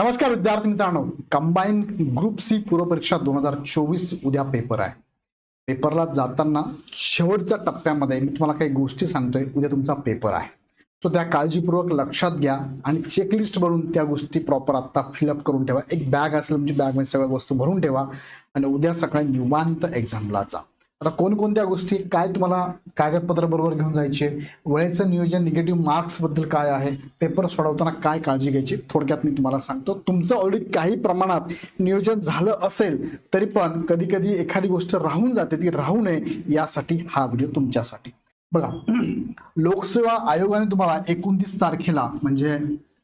नमस्कार विद्यार्थी मित्रांनो. कंबाईन ग्रुप सी पूर्वपरीक्षा दोन हजार चोवीस उद्या पेपर आहे. पेपरला जाताना शेवटच्या टप्प्यामध्ये मी तुम्हाला काही गोष्टी सांगतोय. उद्या तुमचा पेपर आहे. सो त्या काळजीपूर्वक लक्षात घ्या आणि चेकलिस्ट भरून त्या गोष्टी प्रॉपर आत्ता फिलअप करून ठेवा. एक बॅग असेल म्हणजे बॅगमध्ये सगळ्या वस्तू भरून ठेवा आणि उद्या सकाळी निवांत एक्झामला जा. आता कोणकोणत्या गोष्टी काय तुम्हाला कागदपत्र बरोबर घेऊन जायचे? वेळेचं नियोजन निगेटिव्ह मार्क्सबद्दल काय आहे? पेपर सोडवताना काय काळजी घ्यायची? थोडक्यात मी तुम्हाला सांगतो. तुमचं ऑलरेडी काही प्रमाणात नियोजन झालं असेल तरी पण कधी कधी एखादी गोष्ट राहून जाते ती राहू नये यासाठी हा व्हिडिओ तुमच्यासाठी. बघा लोकसेवा आयोगाने तुम्हाला एकोणतीस तारखेला म्हणजे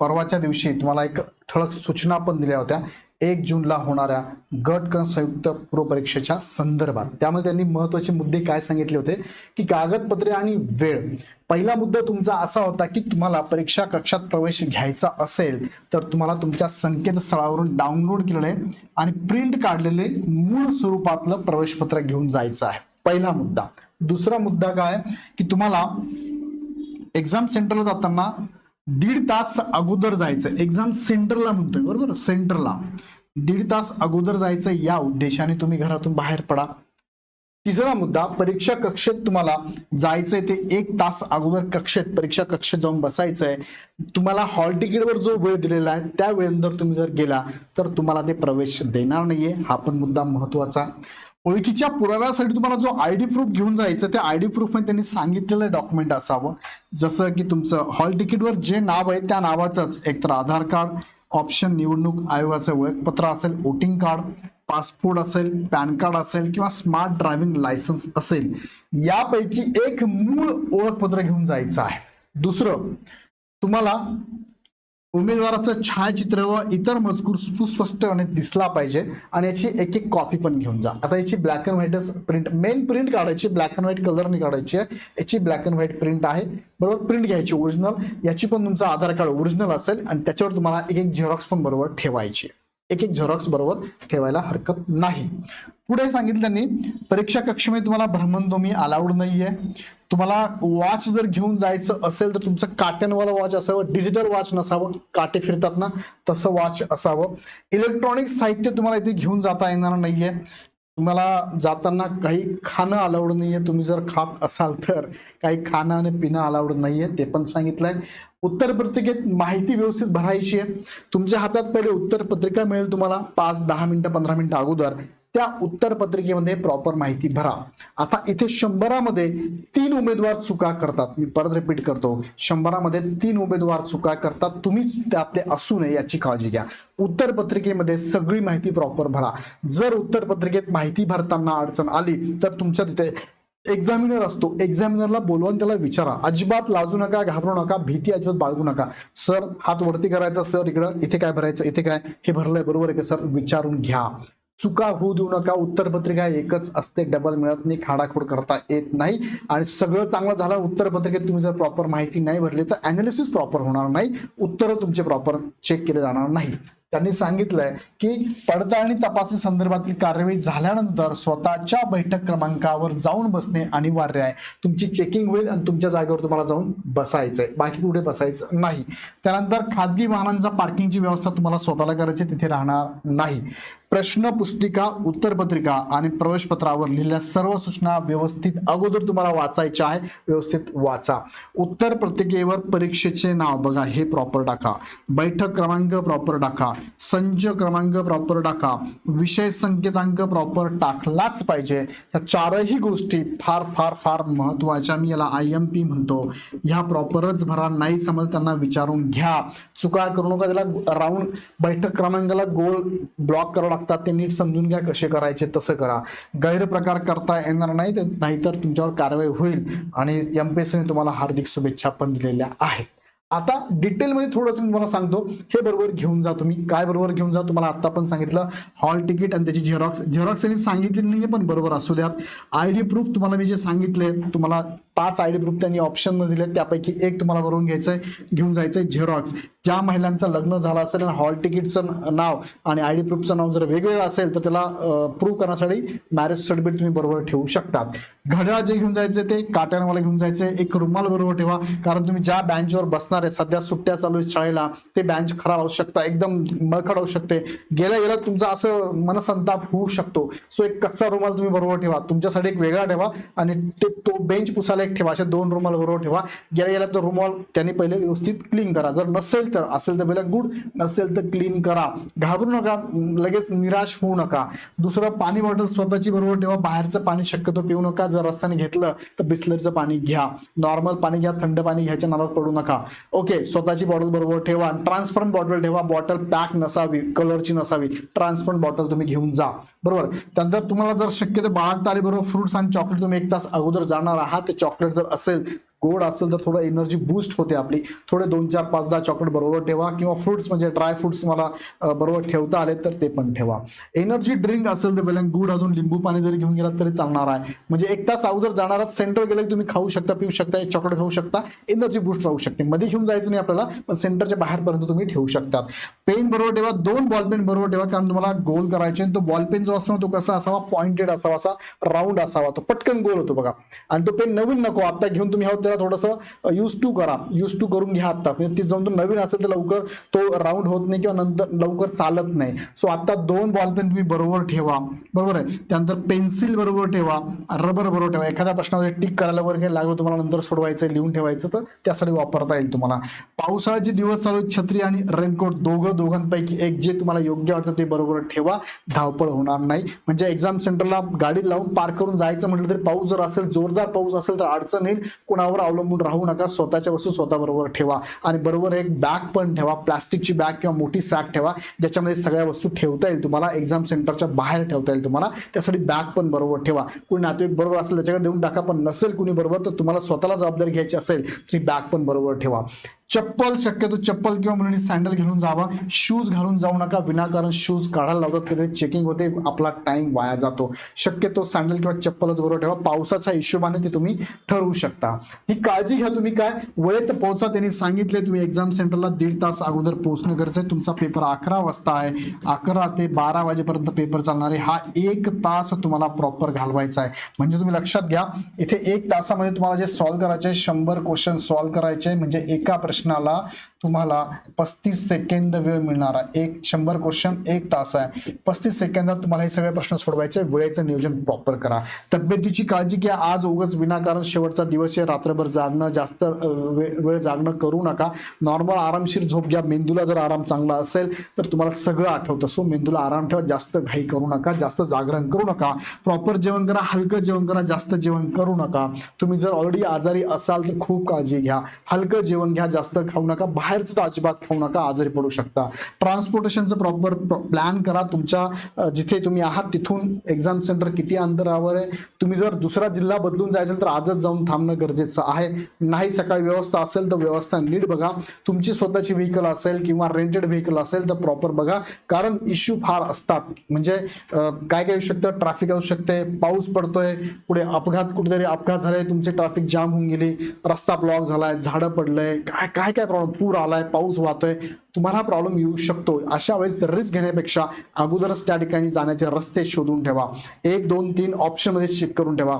परवाच्या दिवशी तुम्हाला एक ठळक सूचना पण दिल्या होत्या. एक जूनला होणाऱ्या गट क संयुक्त पूर्वपरीक्षेच्या संदर्भात. त्यामध्ये त्यांनी महत्त्वाचे मुद्दे काय सांगितले होते? की कागदपत्रे आणि वेळ. पहिला मुद्दा तुमचा असा होता की तुम्हाला परीक्षा कक्षात प्रवेश घ्यायचा असेल तर तुम्हाला तुमच्या संकेतस्थळावरून डाउनलोड केलेले आणि प्रिंट काढलेले मूळ स्वरूपातलं प्रवेशपत्र घेऊन जायचं आहे. पहिला मुद्दा. दुसरा मुद्दा काय? की तुम्हाला एक्झाम सेंटरला जाताना दीड तास अगोदर जायचं. एक्झाम सेंटरला म्हणतोय बरोबर? सेंटरला दीड तास अगोदर जायचं या उद्देशाने तुम्ही घरातून बाहेर पडा. तिसरा मुद्दा परीक्षा कक्षेत तुम्हाला जायचंय ते एक तास अगोदर कक्षेत परीक्षा कक्षेत जाऊन बसायचंय. तुम्हाला हॉल तिकीटवर जो वेळ दिलेला आहे त्या वेळेनंतर तुम्ही जर गेला तर तुम्हाला ते प्रवेश देणार नाहीये. हा पण मुद्दा महत्त्वाचा. ओळखीच्या पुराव्यासाठी तुम्हाला जो आय डी प्रूफ घेऊन जायचं त्या आय डी प्रूफमध्ये त्यांनी सांगितलेलं डॉक्युमेंट असावं. जसं की तुमचं हॉल तिकीटवर जे नाव आहे त्या नावाचंच. एकतर आधार कार्ड ऑप्शन निवडणूक आयोगाचं ओळखपत्र असेल वोटिंग कार्ड पासपोर्ट असेल पॅन कार्ड असेल किंवा स्मार्ट ड्रायव्हिंग लायसन्स असेल यापैकी एक मूळ ओळखपत्र घेऊन जायचं आहे. दुसरं तुम्हाला उमेदवाराचं छायाचित्र व इतर मजकूर सुस्पष्टपणे दिसला पाहिजे. आणि याची एक एक कॉपी पण घेऊन जा. आता याची ब्लॅक अँड व्हाईटच प्रिंट मेन प्रिंट काढायची ब्लॅक अँड व्हाईट कलरने काढायची आहे. याची ब्लॅक अँड व्हाईट प्रिंट आहे. बरोबर प्रिंट घ्यायची ओरिजिनल याची पण तुमचा आधार कार्ड ओरिजिनल असेल आणि त्याच्यावर तुम्हाला एक एक झेरॉक्स पण बरोबर ठेवायची एक एक झेरॉक्स बरोबर ठेवायला हरकत नाही. पुढे सांगितलं त्यांनी परीक्षा कक्षेमध्ये तुम्हाला भ्रमणध्वनी अलाउड नाहीये. तुम्हाला वॉच जर घेऊन जायचं असेल तर तुमचं काट्यांवाला वॉच असावं डिजिटल वॉच नसावं काटे फिरतात ना तसं वॉच असावं. इलेक्ट्रॉनिक साहित्य तुम्हाला इथे घेऊन जाता येणार नाहीये. तुम्हाला जाताना काही खाणं अलाउड नाहीये. तुम्ही जर खात असाल तर काही खाणं आणि पिणं अलाउड नाहीये ते पण सांगितलंय. उत्तर पत्रिकेत माहिती व्यवस्थित भरायची आहे. तुमच्या हातात पहिले उत्तर पत्रिका मिळेल तुम्हाला. पाच दहा मिनिटं पंधरा मिनिटं अगोदर. त्या उत्तर पत्रिकेमध्ये प्रॉपर माहिती भरा. आता इथे शंभरामध्ये तीन उमेदवार चुका करतात. मी परत रिपीट करतो. शंभरामध्ये तीन उमेदवार चुका करतात. तुम्हीच आपले असू नये याची काळजी घ्या. उत्तर पत्रिकेमध्ये सगळी माहिती प्रॉपर भरा. जर उत्तर पत्रिकेत माहिती भरताना अडचण आली तर तुमच्या तिथे एक्झामिनर असतो. एक्झामिनरला बोलवून त्याला विचारा. अजिबात लाजू नका घाबरू नका भीती अजिबात बाळगू नका. सर हात वरती करायचा सर इकडं इथे काय भरायचं इथे काय? हे भरलंय बरोबर आहे का सर? विचारून घ्या. चुका होऊ देऊ नका उत्तरपत्रिका एकच असते डबल मिळत नाही खाडाखोड करता येत नाही. आणि सगळं चांगलं झालं उत्तरपत्रिकेत तुम्ही जर प्रॉपर माहिती नाही भरली तर अनालिसिस प्रॉपर होणार नाही. उत्तरं तुमचे प्रॉपर चेक केले जाणार नाही. त्यांनी सांगितलंय की पडताळणी तपासणी संदर्भातील कार्यवाही झाल्यानंतर स्वतःच्या बैठक क्रमांकावर जाऊन बसणे अनिवार्य आहे. तुमची चेकिंग होईल आणि तुमच्या जागेवर तुम्हाला जाऊन बसायचंय. बाकी कुठे बसायचं नाही. त्यानंतर खाजगी वाहनांचा पार्किंगची व्यवस्था तुम्हाला स्वतःला करायची तिथे राहणार नाही. प्रश्न पुस्तिका उत्तरपत्रिका आणि प्रवेशपत्रावर लिहिलेल्या सर्व सूचना व्यवस्थित अगोदर तुम्हाला वाचायच्या आहे. व्यवस्थित वाचा. उत्तर पत्रिकेवर परीक्षेचे नाव बघा. हे प्रॉपर टाका. बैठक क्रमांक प्रॉपर टाका. संच क्रमांक प्रॉपर टाका. विषय संकेतांक प्रॉपर टाकलाच पाहिजे. या चारही गोष्टी फार फार फार महत्त्वाच्या. मी याला आय एम पी म्हणतो. ह्या प्रॉपरच भरा. नाही समज त्यांना विचारून घ्या. चुका करू नका. त्याला राऊंड बैठक क्रमांकाला गोल ब्लॉक करावं लागतात ते नीट समजून घ्या कसे करायचे तसं करा. गैरप्रकार करता येणार नाही तर- नाहीतर तुमच्यावर कारवाई होईल आणि एमपीएससीने तुम्हाला हार्दिक शुभेच्छा पण दिलेल्या आहेत. आता डिटेलमध्ये थोडंसं मी तुम्हाला सांगतो. हे बरोबर घेऊन जा तुम्ही. काय बरोबर घेऊन जा तुम्हाला आता पण सांगितलं. हॉल तिकीट आणि त्याची झेरॉक्स झेरॉक्स यांनी सांगितली नाहीये पण बरोबर असू द्यात. आय डी प्रूफ तुम्हाला मी जे सांगितले तुम्हाला पाच आय डी प्रूफ त्यांनी ऑप्शन दिले त्यापैकी एक तुम्हाला भरून घ्यायचंय घेऊन जायचंय झेरॉक्स ज्या महिलांचं लग्न झालं असेल आणि हॉल तिकीटचं नाव आणि आय डी प्रूफचं नाव जर वेगवेगळं असेल तर त्याला प्रूव्ह करण्यासाठी मॅरेज सर्टिफिकेट तुम्ही बरोबर ठेवू शकतात. घड्याळ जे घेऊन जायचे ते काट्यानवाला घेऊन जायचे एक रुमाल बरोबर ठेवा कारण तुम्ही ज्या बेंचवर बसणार आहे सध्या सुट्ट्या चालू आहेत शाळेला ते बेंच खराब असू शकता एकदम मळखड होऊ शकते. गेल्या गेल्या तुमचा असं मनसंताप होऊ शकतो. सो एक कच्चा रुमाल तुम्ही बरोबर ठेवा. तुमच्यासाठी एक वेगळा ठेवा आणि ते तो बेंच पुसायला एक ठेवा असे दोन रुमाल बरोबर ठेवा गेल्या गेल्या तो रुमाल त्यांनी पहिले व्यवस्थित क्लीन करा. जर नसेल तर असेल तर पहिले गुड नसेल तर क्लीन करा. घाबरू नका लगेच निराश होऊ नका. दुसरं पाणी बॉटल स्वतःची बरोबर ठेवा. बाहेरचं पाणी शक्यतो पिऊ नका. जर रस्त्याने घेतलं तर बिस्लरीचं पाणी घ्या. नॉर्मल पाणी घ्या थंड पाणी घ्यायच्या नादात पडू नका. ओके स्वतःची बॉटल बरोबर ठेवा. ट्रान्सपरंट बॉटल ठेवा. बॉटल पॅक नसावी कलरची नसावी. ट्रान्सपरंट बॉटल तुम्ही घेऊन जा. बरोबर. त्यानंतर तुम्हाला जर शक्य तर बाळगता आली बरोबर फ्रुट्स आणि चॉकलेट तुम्ही एक तास अगोदर जाणार आहात ते चॉकलेट जर असेल गोड असेल तर थोडं एनर्जी बूस्ट होते आपली. थोडे दोन चार पाच दहा चॉकलेट बरोबर ठेवा किंवा फ्रुट्स म्हणजे ड्राय फ्रुट्स तुम्हाला बरोबर ठेवता आले तर ते पण ठेवा. एनर्जी ड्रिंक असेल तर पहिल्या गुड अजून लिंबू पाणी जरी घेऊन गेलात तरी चालणार आहे. म्हणजे एक तास अगोदर जाणार सेंटर गेलं की तुम्ही खाऊ शकता पिऊ शकता चॉकलेट खाऊ शकता एनर्जी बूस्ट राहू शकते. मध्ये घेऊन जायचं नाही आपल्याला पण सेंटरच्या बाहेरपर्यंत तुम्ही ठेवू शकतात. पेन बरोबर ठेवा दोन बॉल पेन बरोबर ठेवा कारण तुम्हाला गोल करायचे आणि तो बॉल पेन जो असतो तो कसा असावा पॉइंटेड असावा असा राऊंड असावा तो पटकन गोल होतो बघा. आणि तो पेन नवीन नको आता घेऊन तुम्ही आहोत त्याला थोडंसं यूज टू करा. यूज टू करून घ्या आता म्हणजे ती जाऊन तो नवीन असेल तर लवकर तो राऊंड होत नाही किंवा नंतर लवकर चालत नाही. सो आता दोन बॉल पेन तुम्ही बरोबर ठेवा. बरोबर आहे? त्यानंतर पेन्सिल बरोबर ठेवा. रबर बरोबर ठेवा. एखाद्या प्रश्नामध्ये टिक करायला वगैरे लागलं तुम्हाला नंतर सोडवायचं लिहून ठेवायचं तर त्यासाठी वापरता येईल तुम्हाला. पावसाळ्याचे दिवस चालू आहेत, छत्री आणि रेनकोट दोघं दोघांपैकी एक जे तुम्हाला योग्य वाटतं ते बरोबर ठेवा. धावपळ होणार नाही. म्हणजे एक्झाम सेंटरला गाडी लावून पार्क करून जायचं म्हटलं तरी पाऊस जर असेल जोरदार पाऊस असेल तर अडचण येईल. कुणावर अवलंबून राहू नका. स्वतःच्या वस्तू स्वतः बरोबर ठेवा. आणि बरोबर एक बॅग पण ठेवा. प्लास्टिकची बॅग किंवा मोठी सॅक ठेवा. ज्याच्यामध्ये सगळ्या वस्तू ठेवता येईल तुम्हाला. एक्झाम सेंटरच्या बाहेर ठेवता येईल तुम्हाला. त्यासाठी बॅग पण बरोबर ठेवा. कुणी नातेवाईक बरोबर असेल त्याच्याकडे देऊन टाका. पण नसेल कुणी बरोबर तर तुम्हाला स्वतःला जबाबदारी घ्यायची असेल तरी बॅग पण बरोबर ठेवा. चप्पल शक्यतो चप्पल किंवा मुलींनी सँडल घेऊन जावा. शूज घालून जाऊ नका. विनाकारण शूज काढायला लावतात. कधी चेकिंग होते. आपला टाइम वाया जातो. शक्यतो सँडल किंवा चप्पलच बरोबर ठेवा. पावसाच्या हिशोबाने ते तुम्ही ठरवू शकता. ही काळजी घ्या तुम्ही काय? वेळेत पोहोचा. त्यांनी सांगितले तुम्ही एक्झाम सेंटरला दीड तास अगोदर पोहोचणं गरजेचं आहे. तुमचा पेपर अकरा वाजता आहे. अकरा ते बारा वाजेपर्यंत पेपर चालणार आहे. हा एक तास तुम्हाला प्रॉपर घालवायचा आहे. म्हणजे तुम्ही लक्षात घ्या इथे एक तासामध्ये तुम्हाला जे सॉल्व्ह करायचे शंभर क्वेश्चन सॉल्व्ह करायचे म्हणजे एका प्रश्न प्रश्नाला तुम्हाला पस्तीस सेकंद वेळ मिळणार आहे. एक शंभर क्वेश्चन एक तास आहे. पस्तीस सेकंदात तुम्हाला हे सगळे प्रश्न सोडवायचे. वेळेचं नियोजन प्रॉपर करा. तब्येतीची काळजी घ्या. आज उगाच विनाकारण शेवटचा दिवस आहे. रात्रभर जागणं जास्त वेळ जागणं करू नका. नॉर्मल आरामशीर झोप घ्या. मेंदूला जर आराम चांगला असेल तर तुम्हाला सगळं आठवतं. सो मेंदूला आराम ठेवा. जास्त घाई करू नका. जास्त जागरण करू नका. प्रॉपर जेवण करा. हलकं जेवण करा. जास्त जेवण करू नका. तुम्ही जर ऑलरेडी आजारी असाल तर खूप काळजी घ्या. हलकं जेवण घ्या. जास्त खाऊ नका. बाहेरचं तर अजिबात खाऊ नका आजारी पडू शकता. ट्रान्सपोर्टेशनचं प्रॉपर प्लॅन करा. तुमच्या जिथे तुम्ही आहात तिथून एक्झाम सेंटर किती अंतरावर आहे? तुम्ही जर दुसरा जिल्हा बदलून जायचं तर आजच जाऊन थांबणं गरजेचं आहे. नाही सकाळी व्यवस्था असेल तर व्यवस्था नीट बघा. तुमची स्वतःची व्हेकल असेल किंवा रेंटेड व्हेकल असेल तर प्रॉपर बघा. कारण इश्यू फार असतात. म्हणजे काय काय येऊ शकतं? ट्रॅफिक असू शकते पाऊस पडतोय पुढे अपघात कुठेतरी अपघात झाले तुमचे ट्रॅफिक जाम होऊन गेली रस्ता ब्लॉक झालाय झाडं पडलंय काय काय काय प्रॉब्लेम पूर आलाय पाऊस वाहतोय तुम्हाला प्रॉब्लेम येऊ शकतो अशा वेळेस रिस्क घेण्यापेक्षा अगोदरच त्या ठिकाणी जाण्याचे रस्ते शोधून ठेवा. एक दोन तीन ऑप्शनमध्ये चेक करून ठेवा.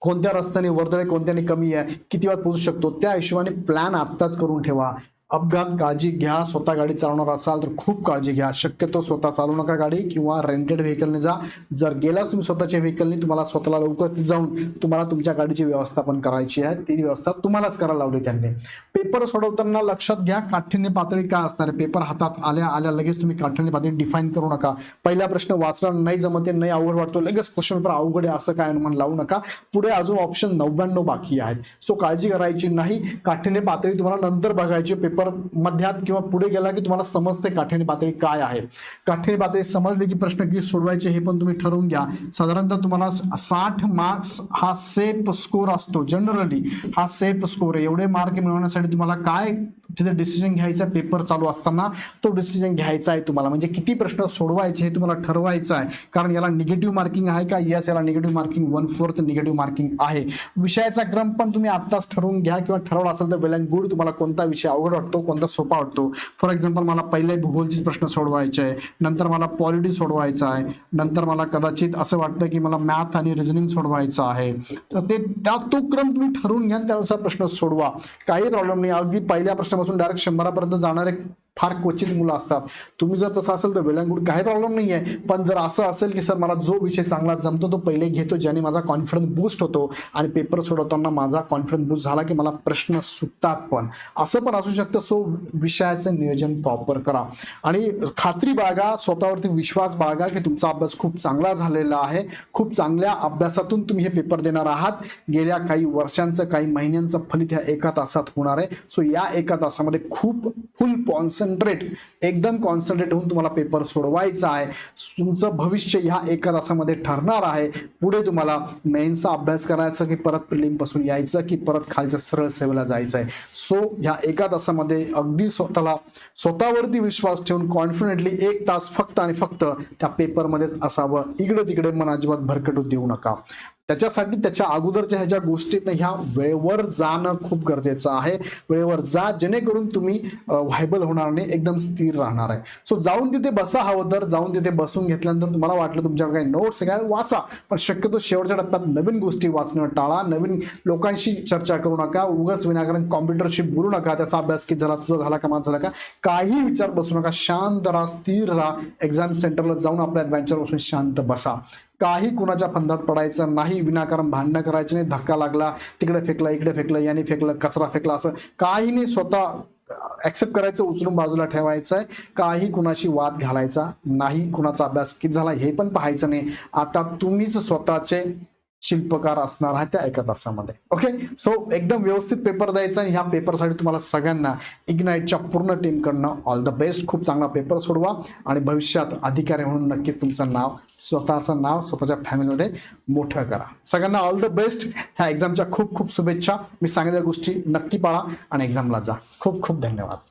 कोणत्या रस्त्याने वर्दळे कोणत्याने कमी आहे किती वेळात पोहोचू शकतो त्या हिशोबाने प्लॅन आत्ताच करून ठेवा. अपघात काळजी घ्या स्वतः गाडी चालवणार असाल तर खूप काळजी घ्या. शक्यतो स्वतः चालवू नका गाडी किंवा रेंटेड व्हेकलने जा. जर गेलाच तुम्ही स्वतःच्या व्हेकलने तुम्हाला स्वतःला लवकर जाऊन तुम्हाला तुमच्या गाडीची व्यवस्थापन करायची आहे. ती व्यवस्था तुम्हालाच करायला लावली त्यांनी. पेपर सोडवताना लक्षात घ्या काठिण्य पातळी काय असणार आहे? पेपर हातात आल्या आल्या लगेच तुम्ही काठिण्य पातळी डिफाईन करू नका. पहिला प्रश्न वाचला नाही जमते नाही अवघड वाटतो लगेच क्वेश्चन पेपर अवघड आहे असं काय अनुमान लावू नका. पुढे अजून ऑप्शन नव्याण्णव बाकी आहेत. सो काळजी करायची नाही. काठिण्य पातळी तुम्हाला नंतर बघायची पेपर मध्यात किंवा पुढे गेला की तुम्हाला समजते काठिण्य पातळी काय आहे. काठिण्य पातळी समजली की प्रश्न किती सोडवायचे हे पण तुम्ही ठरवून घ्या. साधारणतः तुम्हाला साठ मार्क्स हा सेफ स्कोर असतो. जनरली हा सेफ स्कोर आहे. एवढे मार्क मिळवण्यासाठी तुम्हाला काय तिथे डिसिजन घ्यायचा पेपर चालू असताना तो डिसिजन घ्यायचा आहे तुम्हाला. म्हणजे किती प्रश्न सोडवायचे हे तुम्हाला ठरवायचं आहे. कारण याला निगेटिव्ह मार्किंग आहे का? यस याला negative marking one fourth negative marking आहे. विषयाचा क्रम पण तुम्ही आत्ताच ठरवून घ्या किंवा ठरवला असेल तर वेल अँड गुड तुम्हाला कोणता विषय अवघड वाटतो कोणता सोपा वाटतो. फॉर एक्झाम्पल मला पहिले भूगोलचे प्रश्न सोडवायचे आहे. नंतर मला पॉलिटी सोडवायचा आहे. नंतर मला कदाचित असं वाटतं की मला मॅथ आणि रिझनिंग सोडवायचं आहे. तर ते त्या तो क्रम तुम्ही ठरवून घ्या त्यानुसार प्रश्न सोडवा. काही प्रॉब्लेम नाही. अगदी पहिल्या प्रश्नापासून डायरेक्ट शंभरापर्यंत जाणारे फार क्वचित मुलं असतात. तुम्ही जर तसं असेल तर वेल अँड गुड काही प्रॉब्लेम नाही आहे पण जर असं असेल की सर मला जो विषय चांगला जमतो तो पहिले घेतो ज्याने माझा कॉन्फिडन्स बूस्ट होतो आणि पेपर सोडवताना माझा कॉन्फिडन्स बूस्ट झाला की मला प्रश्न सुटतात पण. असं पण असू शकतं. सो विषयाचं नियोजन प्रॉपर करा. आणि खात्री बाळगा स्वतःवरती विश्वास बाळगा की तुमचा अभ्यास खूप चांगला झालेला आहे. खूप चांगल्या अभ्यासातून तुम्ही हे पेपर देणार आहात. गेल्या काही वर्षांचं काही महिन्यांचं फलित ह्या एका तासात होणार आहे. सो या एका तासामध्ये खूप फुल पॉन्स कॉन्सन्ट्रेट एकदम कॉन्सन्ट्रेट होऊन तुम्हाला पेपर सोडवायचा आहे. तुमचं भविष्य ह्या एका तासामध्ये ठरणार आहे. पुढे तुम्हाला मेन्सचा अभ्यास करायचा की परत प्रिलिमपासून यायचं की परत खालच्या सरळ सेवेला जायचं आहे. सो ह्या एका तासामध्ये अगदी स्वतःला स्वतःवरती विश्वास ठेवून कॉन्फिडेंटली एक तास फक्त आणि फक्त त्या पेपरमध्येच असावं. इकडे तिकडे मन अजिबात भरकटू देऊ नका. त्याच्यासाठी त्याच्या अगोदरच्या ह्या ज्या ह्या वेळेवर जाणं खूप गरजेचं आहे. वेळेवर जा जेणेकरून तुम्ही व्हायबल होणार नाही एकदम स्थिर राहणार आहे. सो जाऊन तिथे बसा हवं तर जाऊन तिथे बसून घेतल्यानंतर तुम्हाला वाटलं तुमच्याकडे काही नोट्स काय वाचा. पण शक्यतो शेवटच्या टप्प्यात नवीन गोष्टी वाचणं टाळा. नवीन लोकांशी चर्चा करू नका. उगाच विनाकारण कॉम्प्युटरशी बोलू नका. त्याचा अभ्यास किती झाला तुझा झाला का माझा झाला का? काही विचार बसू नका. शांत राहा स्थिर राहा. एक्झाम सेंटरला जाऊन आपल्या ॲडव्हेंचर बसून शांत बसा. काही कुणाच्या फंदात पडायचं नाही विनाकारण भांडणं करायचं नाही धक्का लागला तिकडे फेकला इकडे फेकलं याने फेकलं कचरा फेकला असं काही नाही स्वतः ऍक्सेप्ट करायचं उचलून बाजूला ठेवायचं आहे काही कुणाशी वाद घालायचा नाही कुणाचा अभ्यास किती झाला हे पण पाहायचं नाही. आता तुम्हीच स्वतःचे शिल्पकार असणार आहे त्या एका तासामध्ये. ओके सो एकदम व्यवस्थित पेपर द्यायचा आणि ह्या पेपरसाठी तुम्हाला सगळ्यांना इग्नाईटच्या पूर्ण टीमकडनं ऑल द बेस्ट खूप चांगला पेपर सोडवा आणि भविष्यात अधिकारी म्हणून नक्कीच तुमचं नाव स्वतःचं नाव स्वतःच्या फॅमिलीमध्ये मोठं करा. सगळ्यांना ऑल द बेस्ट ह्या एक्झामच्या खूप खूप शुभेच्छा. मी सांगितलेल्या गोष्टी नक्की पाळा आणि एक्झामला जा. खूप खूप धन्यवाद.